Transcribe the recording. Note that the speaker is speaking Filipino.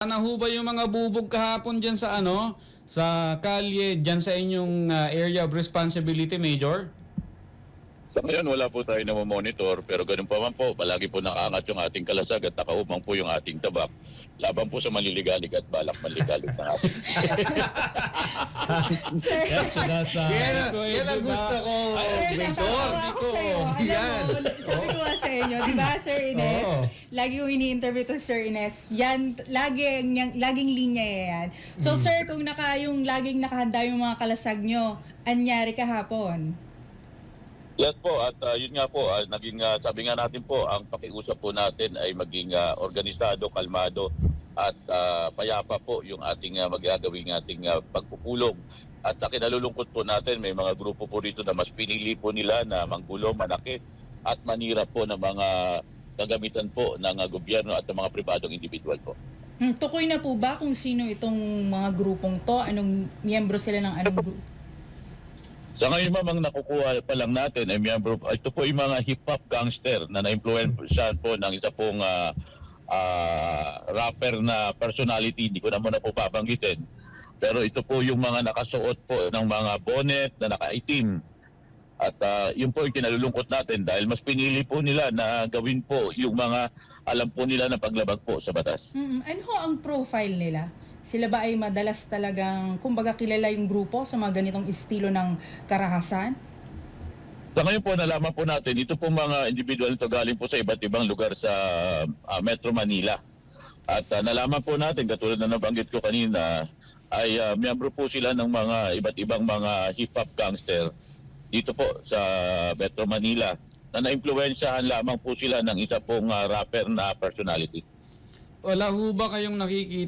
na ho ba yung mga bubog kahapon dyan sa ano? Sa kalye, dyan sa inyong ah, area of responsibility, Major? Sa ngayon, wala po tayo na monitor pero ganun pa man po, palagi po nakaangat yung ating kalasag at nakaumang po yung ating tabak. Laban po sa manliligalig at balak manligalig ng ating. Sir, Yan, sinasabi Yan ang- yan ang gusto ko, Ay, Sir, Major, natawa di ako ko. sa'yo. Alam Yan. mo, sabi ko nga sa inyo, di ba, Sir Ines? Oo. Lagi yung ini-interview to Sir Ines. Yan, lagi, yang, laging linya yan. So, Hmm. Sir, kung naka, yung laging nakahanda yung mga kalasag nyo, anyari kahapon? Yes po, at ah, yun nga po, ah, naging, ah, sabi nga natin po, ang pakiusap po natin ay maging ah, organisado, kalmado, at ah, payapa po yung ating uh, magagawing ating ah, pagpupulong. At uh, kinalulungkot po natin, may mga grupo po rito na mas pinili po nila na manggulo, manakit, at manira po ng mga kagamitan po ng ah, gobyerno at ng mga pribadong individual po. Hmm, tukoy na po ba kung sino itong mga grupong to? Anong miyembro sila ng anong grupo? Sa ngayon mamang nakukuha pa lang natin ay miyembro, ito po yung mga hip-hop gangster na na-influensyahan po ng isa pong ah, ah, rapper na personality, hindi ko na po babanggitin. Pero ito po yung mga nakasuot po ng mga bonnet na nakaitim. At ah, yun po yung kinalulungkot natin dahil mas pinili po nila na gawin po yung mga alam po nila na paglabag po sa batas. Mm, ano ho ang profile nila? Sila ba ay madalas talagang, kumbaga kilala yung grupo sa mga ganitong estilo ng karahasan? Sa ngayon po, nalaman po natin, ito po mga individual ito galing po sa iba't ibang lugar sa ah, Metro Manila. At ah, nalaman po natin, katulad na nabanggit ko kanina, ay uh, miyembro po sila ng mga iba't ibang mga hip-hop gangster dito po sa Metro Manila na naimpluwensyahan lamang po sila ng isa pong ah, rapper na personality. Wala ho ba kayong nakikita